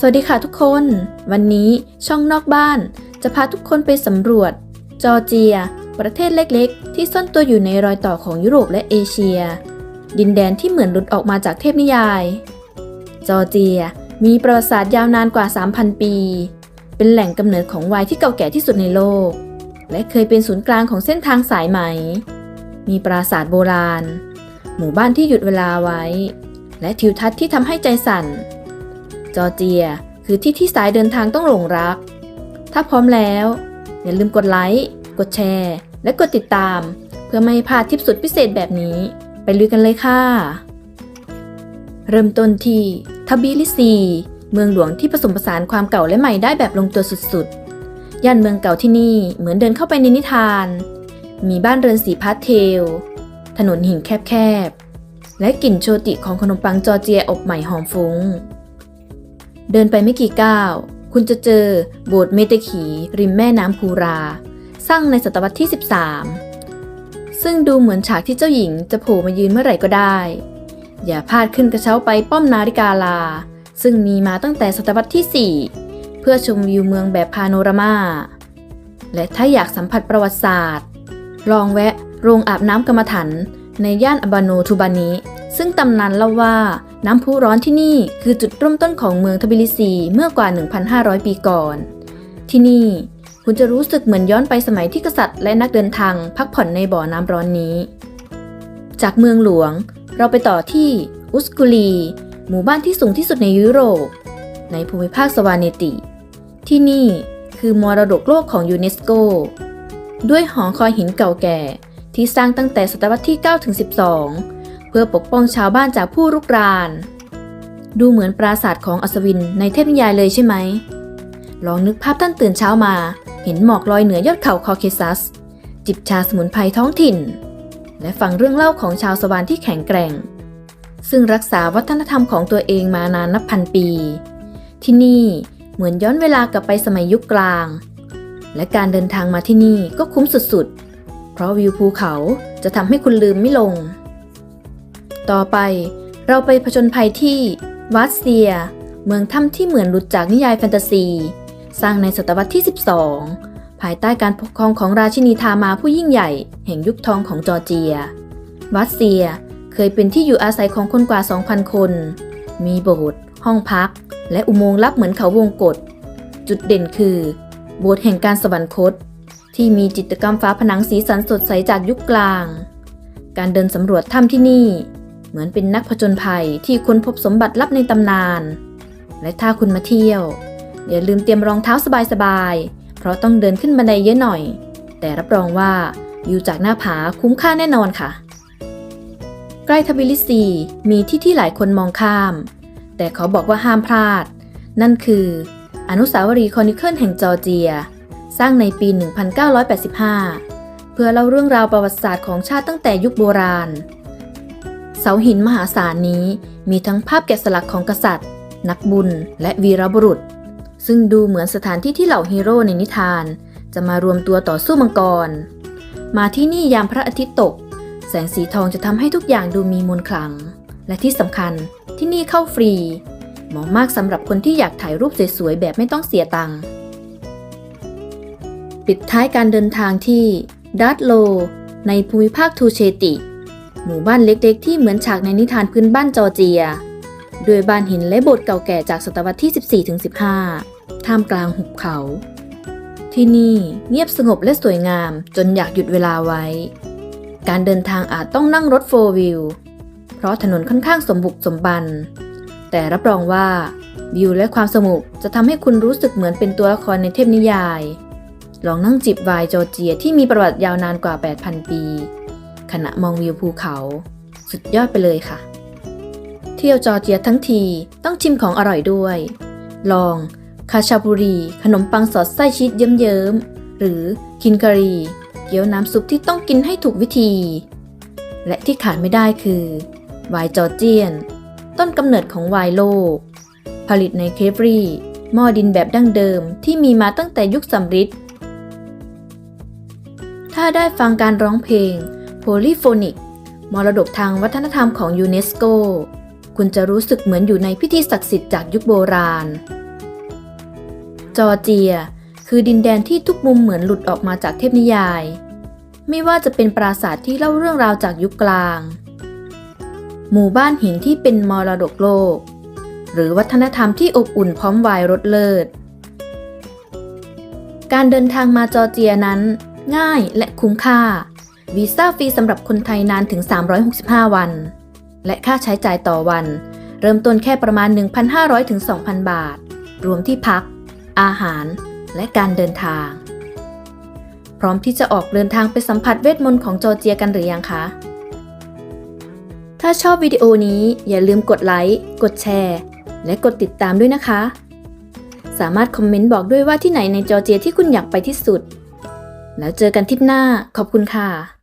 สวัสดีค่ะทุกคน วันนี้ช่องนอกบ้าน จะพาทุกคนไปสำรวจ จอร์เจีย ประเทศเล็กๆ ที่ซ่อนตัวอยู่ในรอยต่อของยุโรปและเอเชีย ดินแดนที่เหมือนหลุดออกมาจากเทพนิยาย จอร์เจีย มีประวัติศาสตร์ยาวนานกว่า 3,000 ปี เป็นแหล่งกำเนิดของไวน์ที่เก่าแก่ที่สุดในโลก และเคยเป็นศูนย์กลางของเส้นทางสายไหม มีปราสาทโบราณ หมู่บ้านที่หยุดเวลาไว้ และทิวทัศน์ที่ทำให้ใจสั่น จอร์เจีย คือที่ที่สายเดินทางต้องหลงรัก ถ้าพร้อมแล้ว อย่าลืมกดไลค์ กดแชร์ และกดติดตาม เพื่อไม่พลาดทริปสุดพิเศษแบบนี้ ไปลุยกันเลยค่ะ เริ่มต้นที่ทบิลิซี เมืองหลวงที่ผสมผสานความเก่าและใหม่ได้แบบลงตัวสุดๆ ย่านเมืองเก่าที่นี่เหมือนเดินเข้าไปในนิทาน มีบ้านเรือนสีพาสเทล ถนนหินแคบๆและกลิ่นโชติของขนมปังจอร์เจียอบใหม่หอมฟุ้ง เดินไปไม่กี่ก้าว คุณจะเจอโบสถ์เมเตขี ริมแม่น้ำพูรา สร้างในศตวรรษที่ 13 ซึ่งดูเหมือนฉากที่เจ้าหญิงจะโผล่มายืนเมื่อไหร่ก็ได้ อย่าพลาดขึ้นกระเช้าไปป้อมนาฬิกาลา ซึ่งมีมาตั้งแต่ศตวรรษที่ 4 เพื่อชมวิวเมืองแบบพาโนรามา และถ้าอยากสัมผัสประวัติศาสตร์ ลองแวะโรงอาบน้ำกรรมฐานในย่านอบาโนทูบานิซึ่งตำนานเล่าว่า น้ำพุร้อนที่นี่คือจุดเริ่มต้นของเมืองทบิลิซีเมื่อกว่า 1,500 ปีก่อน ที่นี่คุณจะรู้สึกเหมือนย้อนไปสมัยที่กษัตริย์และนักเดินทางพักผ่อนในบ่อน้ำร้อนนี้ จากเมืองหลวง เราไปต่อที่อุสกุลี หมู่บ้านที่สูงที่สุดในยุโรป ในภูมิภาคสวาเนติ ที่นี่คือมรดกโลกของยูเนสโก ด้วยหอคอยหินเก่าแก่ที่สร้างตั้งแต่ศตวรรษที่ 9 ถึง 12 เพื่อปกป้องชาวบ้านจากผู้รุกราน ดูเหมือนปราสาทของอัศวินในเทพนิยายเลยใช่ไหม ลองนึกภาพท่านตื่นเช้ามา เห็นหมอกลอยเหนือยอดเขาคอเคซัส จิบชาสมุนไพรท้องถิ่น และฟังเรื่องเล่าของชาวสวรรค์ที่แข็งแกร่ง ซึ่งรักษาวัฒนธรรมของตัวเองมานานนับพันปี ที่นี่เหมือนย้อนเวลากลับไปสมัยยุคกลาง และการเดินทางมาที่นี่ก็คุ้มสุดๆ เพราะวิวภูเขาจะทำให้คุณลืมไม่ลง ต่อไป เราไปผจญภัยที่วัดเซีย เมืองถ้ำที่เหมือนหลุดจากนิยายแฟนตาซี สร้างในศตวรรษที่ 12 ภายใต้การปกครองของราชินีทามาผู้ยิ่งใหญ่ แห่งยุคทองของจอร์เจีย วัดเซียเคยเป็นที่อยู่อาศัยของคนกว่า 2,000 คน มีโบสถ์ห้องพัก และอุโมงค์ลับเหมือนเขาวงกฏจุดเด่นคือ โบสถ์แห่งการสวรรคต ที่มีจิตรกรรมฝาผนังสีสันสดใสจากยุคกลาง การเดินสำรวจถ้ำที่นี่ เหมือนเป็นนักผจญภัยที่ค้นพบสมบัติลับในตำนาน และถ้าคุณมาเที่ยว อย่าลืมเตรียมรองเท้าสบายๆ เพราะต้องเดินขึ้นบันไดเยอะหน่อย แต่รับรองว่าวิวจากหน้าผาคุ้มค่าแน่นอนค่ะ ใกล้ทบิลิซีมีที่ที่หลายคนมองข้าม แต่ขาบอกว่าห้ามพลาด นั่นคือ อนุสาวรีย์คอนิเคิลแห่งจอร์เจีย สร้างในปี 1985 เพื่อเล่าเรื่องราวประวัติศาสตร์ของชาติตั้งแต่ยุคโบราณาหินมหาศาลนี้มีทั้งภาพแกะสลักของกษัตริย์ นักบุญ และวีรบุรุษ ซึ่งดูเหมือนสถานที่ที่เหล่าฮีโร่ในนิทาน จะมารวมตัวต่อสู้มังกร มาที่นี่ยามพระอาทิตย์ตก แสงสีทองจะทำให้ทุกอย่างดูมีมนต์ขลัง และที่สำคัญที่นี่เข้าฟรี เหมาะมากสำหรับคนที่อยากถ่ายรูปสวยๆแบบไม่ต้องเสียตังค์ปิดท้ายการเดินทางที่ดัตโล ในภูมิภาคทูเชติ หมู่บ้านเล็กๆ ที่เหมือนฉากในนิทานพื้นบ้านจอร์เจีย ด้วยบ้านหินและโบสถ์เก่าแก่จากศตวรรษที่ 14-15 ท่ามกลางหุบเขา ที่นี่เงียบสงบและสวยงามจนอยากหยุดเวลาไว้ การเดินทางอาจต้องนั่งรถโฟร์วิว เพราะถนนค่อนข้างสมบุกสมบัน แต่รับรองว่าวิวและความสงบจะทำให้คุณรู้สึกเหมือนเป็นตัวละครในเทพนิยาย ลองนั่งจิบไวน์จอร์เจียที่มีประวัติยาวนานกว่า 8,000 ปี ขณะมองวิวภูเขา สุดยอดไปเลยค่ะ เที่ยวจอร์เจียทั้งทีต้องชิมของอร่อยด้วย ลอง คาชาบุรี ขนมปังสอดไส้ชีสเยิ้มๆหรือคินการี เกี๊ยวน้ำซุปที่ต้องกินให้ถูกวิธี และที่ขาดไม่ได้คือไวน์จอร์เจียน ต้นกำเนิดของไวน์โลก ผลิตในเคฟรีหม้อดินแบบดั้งเดิมที่มีมาตั้งแต่ยุคสำริดถ้าได้ฟังการร้องเพลง โพลีโฟนิก มรดกทางวัฒนธรรมของยูเนสโก คุณจะรู้สึกเหมือนอยู่ในพิธีศักดิ์สิทธิ์จากยุคโบราณ จอร์เจีย คือดินแดนที่ทุกมุมเหมือนหลุดออกมาจากเทพนิยาย ไม่ว่าจะเป็นปราสาทที่เล่าเรื่องราวจากยุคกลาง หมู่บ้านหินที่เป็นมรดกโลก หรือวัฒนธรรมที่อบอุ่นพร้อมวายรสเลิศการเดินทางมาจอร์เจียนั้นง่ายและคุ้มค่า วีซ่าฟรีสำหรับคนไทยนานถึง 365 วัน และค่าใช้จ่ายต่อวัน เริ่มต้นแค่ประมาณ 1,500 ถึง 2,000 บาท รวมที่พัก อาหาร และการเดินทาง พร้อมที่จะออกเดินทางไปสัมผัสเวทมนต์ของจอร์เจียกันหรือยังคะ ถ้าชอบวิดีโอนี้อย่าลืมกดไลค์ กดแชร์ และกดติดตามด้วยนะคะ สามารถคอมเมนต์บอกด้วยว่าที่ไหนในจอร์เจียที่คุณอยากไปที่สุดแล้วเจอกันทิปหน้า ขอบคุณค่ะ